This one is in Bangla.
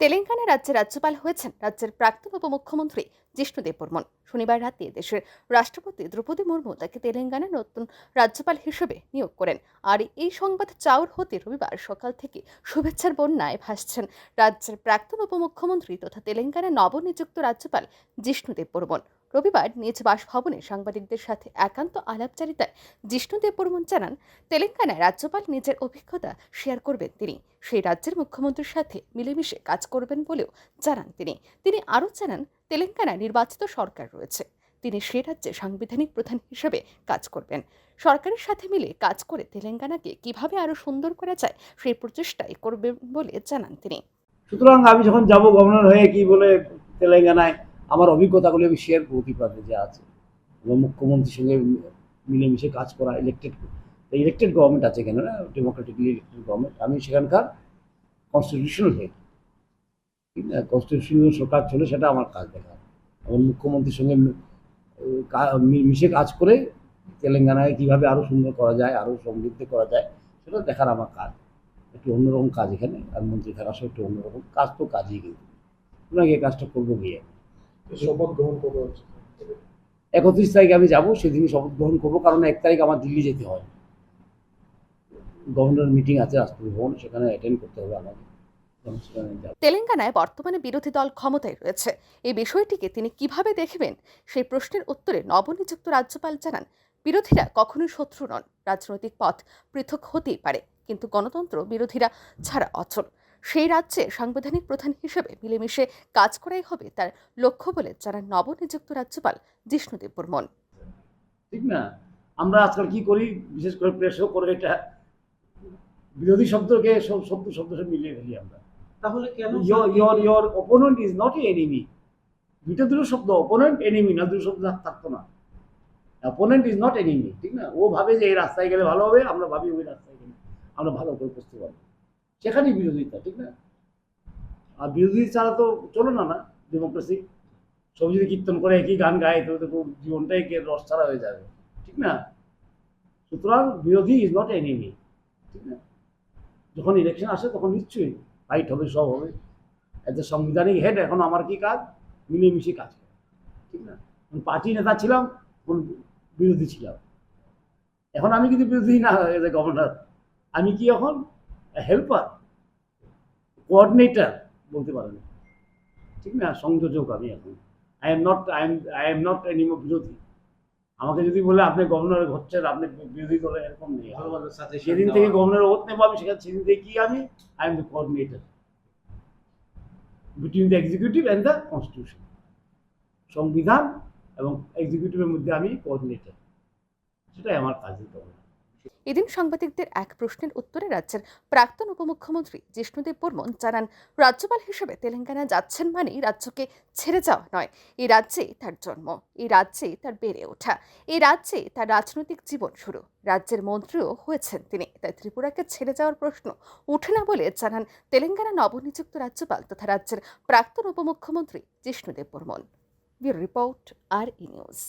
তেলেঙ্গানা রাজ্যের রাজ্যপাল হয়েছেন রাজ্যের প্রাক্তন উপমুখ্যমন্ত্রী জিষ্ণুদেব বর্মন শনিবার রাতে দেশের রাষ্ট্রপতি দ্রৌপদী মুর্মু তাকে তেলেঙ্গানার নতুন রাজ্যপাল হিসেবে নিয়োগ করেন। আর এই সংবাদ চাউর হতে রবিবার সকাল থেকে শুভেচ্ছার বন্যায় ভাসছেন রাজ্যের প্রাক্তন উপমুখ্যমন্ত্রী তথা তেলেঙ্গানার নবনিযুক্ত রাজ্যপাল জিষ্ণুদেব বর্মন রবিবার নিজ বাসভবনে সাংবাদিকদের সাথে একান্ত আলাপচারিতায় জিষ্ণুদেব বর্মন জানান, তেলেঙ্গানায় রাজ্যপাল নিজের অভিজ্ঞতা শেয়ার করবেন তিনি। সেই রাজ্যের মুখ্যমন্ত্রীর সাথে মিলেমিশে কাজ করবেন বলেও জানান তিনি। তিনি আরও জানান তেলেঙ্গানায় নির্বাচিত সরকার রয়েছে। তিনি সে রাজ্যে সাংবিধানিক প্রধান হিসেবে কাজ করবেন। সরকারের সাথে মিলে কাজ করে তেলেঙ্গানাকে কীভাবে আরও সুন্দর করা যায় সেই প্রচেষ্টাই করবেন বলে জানান তিনি। সুতরাং আমি যখন যাব গভর্নর হয়ে কি বলে তেলেঙ্গানায়, আমার অভিজ্ঞতাগুলি আমি শেয়ার করতে পারব যা আছে। এবং মুখ্যমন্ত্রীর সঙ্গে মিলেমিশে কাজ করা ইলেকটেড ইলেকটেড গভর্নমেন্ট আছে কেন না? ডেমোক্রেটিকলি ইলেকটেড গভর্নমেন্ট আমি সেখানকার কনস্টিটিউশনাল হেড কনস্টিটিউশনাল সরকার চলে সেটা আমার কাজ দেখা। এবং মুখ্যমন্ত্রীর সঙ্গে মিশে কাজ করে তেলেঙ্গানায় কীভাবে আরও সুন্দর করা যায় আরও সমৃদ্ধ করা যায় সেটা দেখার আমার কাজ। একটু অন্যরকম কাজ এখানে আর মন্ত্রী থাকা সব একটু অন্যরকম কাজ তো কাজই কিন্তু। ওনাকে এই কাজটা করব গিয়ে। শপথ গ্রহণ করব একত্রিশ তারিখে আমি যাব সেদিনই শপথ গ্রহণ করব কারণ এক তারিখ আমার দিল্লি যেতে হয়। গভর্নর মিটিং আছে রাষ্ট্রপতি ভবন সেখানে অ্যাটেন্ড করতে হবে আমাকে। তেলেঙ্গানায় বর্তমানে বিরোধী দল ক্ষমতায় রয়েছে। এই বিষয়টিকে তিনি কীভাবে দেখবেন? সেই প্রশ্নের উত্তরে নবনিযুক্ত রাজ্যপাল জানান, বিরোধীরা কখনোই শত্রু নন, রাজনৈতিক পথ পৃথক হতেই পারে, কিন্তু গণতন্ত্র বিরোধীরা ছাড়া অচল। সেই রাজ্যে সাংবিধানিক প্রধান হিসেবে মিলেমিশে কাজ করাই হবে তার লক্ষ্য বলে জানান নবনিযুক্ত রাজ্যপাল জিষ্ণুদেব বর্মন ঠিক না? আমরা আজকাল কি করি? বিশেষ করে প্রেসও করে এটা বিরোধী শব্দকে সব শত্রু শব্দ মিলিয়ে ফেলি আমরা। তাহলে কেন your your opponent is not a enemy দুটো দুটো শব্দ অপোনেন্ট এনিমি না দুটো শব্দ থাক- থাকতো না। অপোনেন্ট ইজ নট এনিমি ঠিক না? ও ভাবে যে এই রাস্তায় গেলে ভালো হবে আমরা ভাবি ওই রাস্তায় গেলে আমরা ভালো করে বুঝতে পারব। সেখানেই বিরোধিতা ঠিক না? আর বিরোধী ছাড়া তো চলো না না? ডেমোক্রেসি সব যদি কীর্তন করে একই গান গায় তো খুব জীবনটাই কে রস ছাড়া হয়ে যাবে ঠিক না? সুতরাং বিরোধী ইজ নট এনিমি ঠিক না? যখন ইলেকশন আসে তখন নিশ্চয়ই ফাইট হবে, সব হবে। এত সাংবিধানিক হেড এখন আমার কি কাজ? মিলেমিশে কাজ ঠিক না? পার্টি নেতা ছিলাম তখন বিরোধী ছিলাম। এখন আমি কিন্তু বিরোধী না এজ এ গভর্নর আমি কি এখন হেল্পার কোঅর্ডিনেটর বলতে পারেন। ঠিক না? সংযোজক আমি এখন। I am not I am I am not enemy বিরোধী। আমাকে যদি বলে আপনি গভর্নর হচ্ছেন আপনি বিরোধী দলে এরকম নেই। ভালো ভালো সাথে সেদিন থেকে গভর্নর ওত নেব আমি সেখানে সেদিন থেকে কি আমি? I am the coordinator between the executive and the constitution সংবিধান এবং এক্সিকিউটিভের মধ্যে আমি কোঅর্ডিনেটর সেটাই আমার কাজ দিতে হবে এদিন সাংবাদিকদের এক প্রশ্নের উত্তরে রাজ্যের প্রাক্তন উপমুখ্যমন্ত্রী জিষ্ণুদেব বর্মন জানান, রাজ্যপাল হিসেবে তেলেঙ্গানা যাচ্ছেন মানেই রাজ্যকে ছেড়ে যাওয়া নয়। এই রাজ্যে তার জন্ম এই রাজ্যে তার বেড়ে ওঠা এই রাজ্যে তার রাজনৈতিক জীবন শুরু। রাজ্যের মন্ত্রীও হয়েছেন তিনি, তাই ত্রিপুরাকে ছেড়ে যাওয়ার প্রশ্ন উঠে না বলে জানান তেলেঙ্গানা নবনিযুক্ত রাজ্যপাল তথা রাজ্যের প্রাক্তন উপমুখ্যমন্ত্রী Jishnu Dev Varma. Report, R E news.